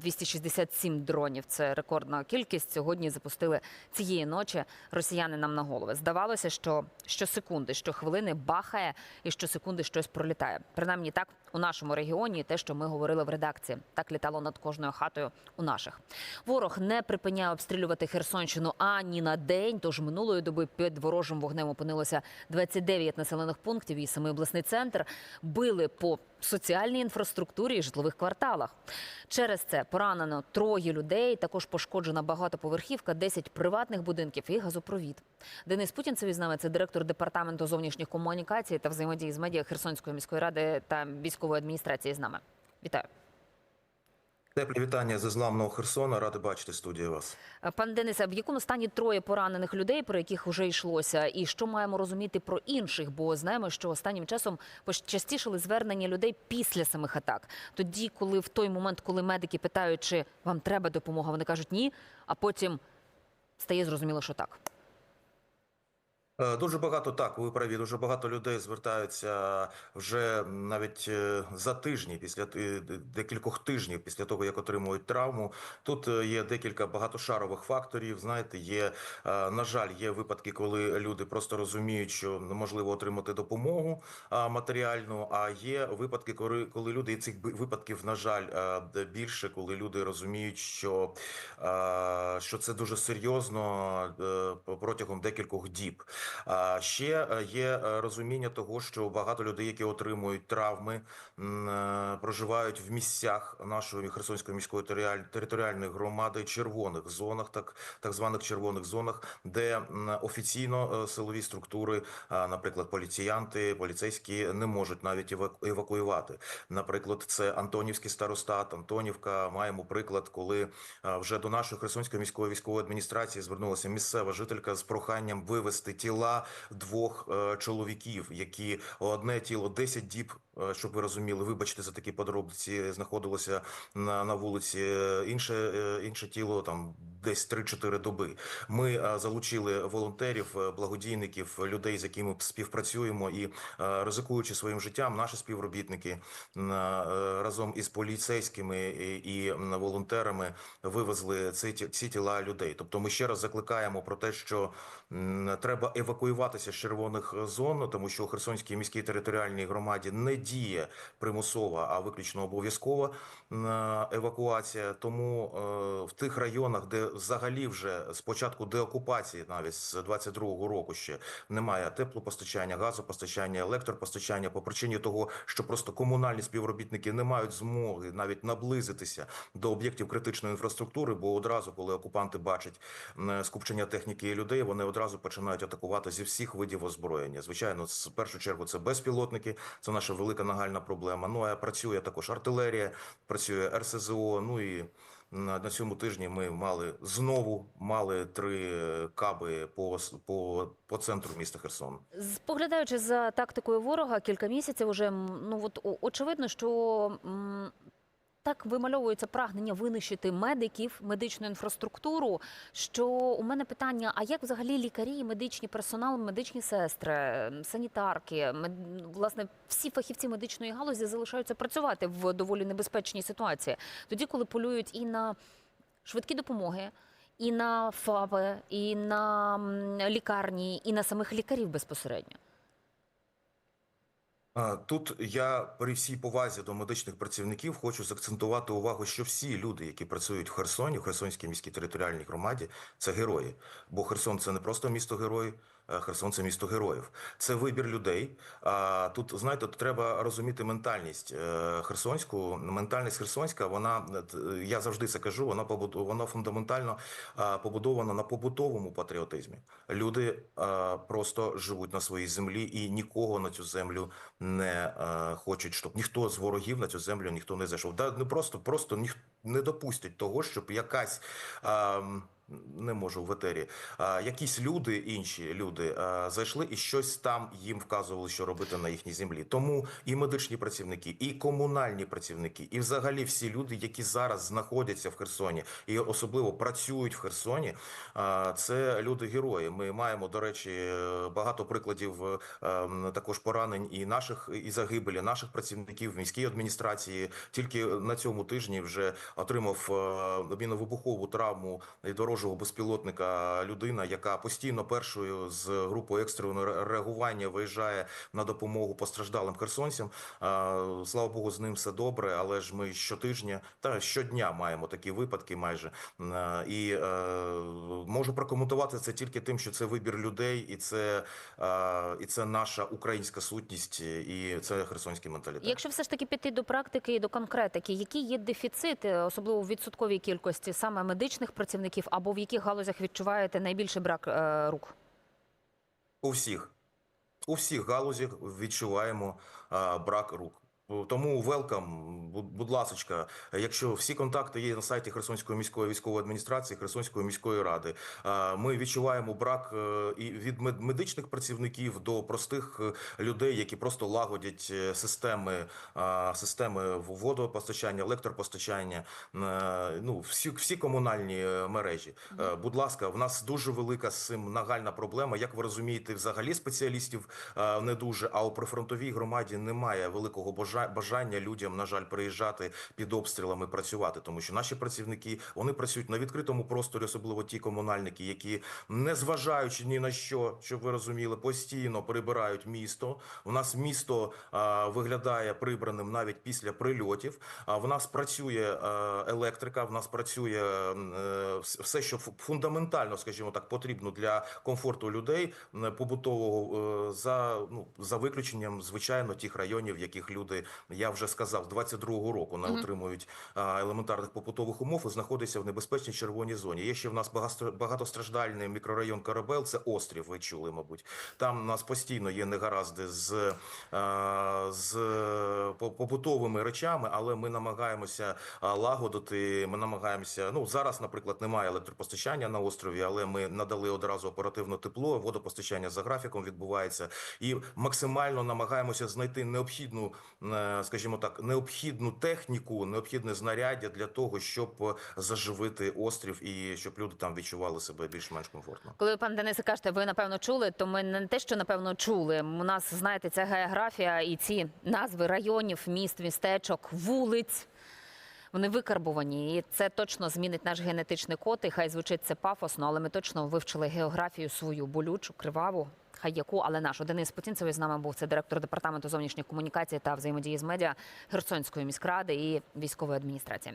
267 дронів це рекордна кількість. Сьогодні запустили цієї ночі росіяни нам на голови. Здавалося, що щосекунди, щохвилини бахає і щосекунди щось пролітає. Принаймні так у нашому регіоні, те, що ми говорили в редакції, так літало над кожною хатою у наших. Ворог не припиняє обстрілювати Херсонщину ані на день. Тож минулої доби під ворожим вогнем опинилося 29 населених пунктів і самий обласний центр. Били по соціальній інфраструктурі і житлових кварталах. Через це поранено троє людей. Також пошкоджена багатоповерхівка, 10 приватних будинків і газопровід. Денис Путінцев із нами це директор департаменту зовнішніх комунікацій та взаємодії з медіа Херсонської міської ради та військової адміністрації з нами. Вітаю. Теплі вітання з зламного Херсона. Радий бачити студію вас. Пан Денисе, в якому стані троє поранених людей, про яких вже йшлося, і що маємо розуміти про інших? Бо знаємо, що останнім часом почастішили звернення людей після самих атак. Тоді, коли в той момент, коли медики питають, чи вам треба допомога, вони кажуть ні, а потім стає зрозуміло, що так. Е, Дуже багато так, ви праві. Дуже багато людей звертаються вже навіть е, за тижні, після е, декількох тижнів після того, як отримують травму. Тут є декілька багатошарових факторів. Знаєте, є на жаль, є випадки, коли люди просто розуміють, що неможливо отримати допомогу матеріальну. А є випадки, коли коли люди і цих випадків, на жаль, більше, коли люди розуміють, що, що це дуже серйозно протягом декількох діб. Ще е, є е, розуміння того, що багато людей, які отримують травми, е, проживають в місцях нашої Херсонської міської територіальної громади, червоних зонах, так так званих червоних зонах, де офіційно силові структури, наприклад, поліціянти, поліцейські не можуть навіть еваку- евакуювати. Наприклад, це Антонівський старостат, Антонівка. Маємо приклад, коли вже до нашої Херсонської міської військової адміністрації звернулася місцева жителька з проханням вивести вивезти тіла двох е, чоловіків, які одне тіло 10 діб, е, щоб ви розуміли, вибачте за такі подробиці, знаходилося на, на вулиці. Інше, е, інше тіло там десь 3-4 доби. Ми залучили волонтерів, благодійників, людей, з якими співпрацюємо, і ризикуючи своїм життям, наші співробітники разом із поліцейськими і, волонтерами вивезли ці, ці тіла людей. Тобто, ми ще раз закликаємо про те, що треба евакуюватися з червоних зон, тому що у Херсонській міській територіальній громаді не діє примусова, а виключно обов'язкова евакуація. Тому е, в тих районах, де взагалі вже з початку деокупації, навіть з 22-го року ще немає теплопостачання, газопостачання, електропостачання по причині того, що просто комунальні співробітники не мають змоги навіть наблизитися до об'єктів критичної інфраструктури, бо одразу, коли окупанти бачать скупчення техніки і людей, вони одразу починають атакувати зі всіх видів озброєння. Звичайно, в першу чергу це безпілотники, це наша велика нагальна проблема. Ну а працює також артилерія, працює РСЗО. Ну і на, на цьому тижні ми мали знову мали три каби по по, по центру міста Херсон. Споглядаючи за тактикою ворога, кілька місяців уже ну от очевидно, що так вимальовується прагнення винищити медиків, медичну інфраструктуру. Що у мене питання: а як взагалі лікарі, медичний персонал, медичні сестри, санітарки, мед- власне, всі фахівці медичної галузі залишаються працювати в доволі небезпечній ситуації, тоді, коли полюють і на швидкі допомоги. І на ФАПи, і на лікарні, і на самих лікарів безпосередньо. Тут я при всій повазі до медичних працівників хочу закцентувати увагу, що всі люди, які працюють в Херсоні, в Херсонській міській територіальній громаді, це герої. Бо Херсон це не просто місто герой, а Херсон це місто героїв. Це вибір людей. А тут знаєте, тут треба розуміти ментальність е, херсонську. Ментальність херсонська, вона е, я завжди це кажу. Вона вона фундаментально побудована на побутовому патріотизмі. Люди просто живуть на своїй землі і нікого на цю землю не е, хочуть, щоб ніхто з ворогів на цю землю ніхто не зайшов. Да не просто, просто ніх не допустять того, щоб якась. Е, не можу в етері. А, якісь люди, інші люди, а, зайшли і щось там їм вказували, що робити на їхній землі. Тому і медичні працівники, і комунальні працівники, і взагалі всі люди, які зараз знаходяться в Херсоні, і особливо працюють в Херсоні, а, це люди герої. Ми маємо, до речі, е, багато прикладів е, ем, також поранень і наших і загибелі наших працівників в міській адміністрації. Тільки на цьому тижні вже отримав е, міновибухову травму від ворожого безпілотника людина, яка постійно першою з групою екстреного реагування виїжджає на допомогу постраждалим херсонцям. Слава Богу, з ним все добре, але ж ми щотижня та щодня маємо такі випадки майже. І е, можу прокоментувати це тільки тим, що це вибір людей, і це, і це наша українська сутність, і це херсонський менталітет. Якщо все ж таки піти до практики і до конкретики, які є дефіцити, особливо в відсотковій кількості саме медичних працівників, або в яких галузях відчуваєте найбільший брак е, рук? У всіх, у всіх галузях відчуваємо е, брак рук. Тому велкам, будь ласочка, якщо всі контакти є на сайті Херсонської міської військової адміністрації, Херсонської міської ради, ми відчуваємо брак е, і від мед- медичних працівників до простих е, людей, які просто лагодять е, системи, системи водопостачання, електропостачання, ну всі, всі комунальні мережі. Будь ласка, в нас дуже велика з цим нагальна проблема. Як ви розумієте, взагалі спеціалістів не дуже. А у прифронтовій громаді немає великого бажа- бажання людям, на жаль, приїжджати під обстрілами працювати, тому що наші працівники вони працюють на відкритому просторі, особливо ті комунальники, які не зважаючи ні на що, щоб ви розуміли, постійно прибирають місто. У нас місто е, виглядає прибраним навіть після прильотів. А в нас працює е, електрика, в нас працює вс- все, що фундаментально, скажімо так, потрібно для комфорту людей побутового е, за ну за виключенням, звичайно, тих районів, в яких люди, я вже сказав, з 22-го року не отримують елементарних побутових умов і знаходяться в небезпечній червоній зоні. Є ще в нас багатостраждальний мікрорайон Карабел, це острів. Ви чули, мабуть. Там у нас постійно є негаразди з, з побутовими речами, але ми намагаємося лагодити. Ми намагаємося. Ну зараз, наприклад, немає електропостачання на острові, але ми надали одразу оперативно тепло. Водопостачання за графіком відбувається, і максимально намагаємося знайти необхідну, е, скажімо так, необхідну техніку, необхідне знаряддя для того, щоб е, заживити острів і щоб люди там відчували себе більш-менш комфортно. Коли пан Денисе кажете, ви напевно чули, то ми не те, що напевно чули. У нас знаєте, ця географія і ці назви районів, міст, містечок, вулиць. Вони викарбовані, і це точно змінить наш генетичний код. І хай звучить це пафосно, але ми точно вивчили географію свою болючу, криваву, хай яку, але нашу. Денис Потінцевий з нами був це директор департаменту зовнішніх комунікацій та взаємодії з медіа Херсонської міськради і військової адміністрації.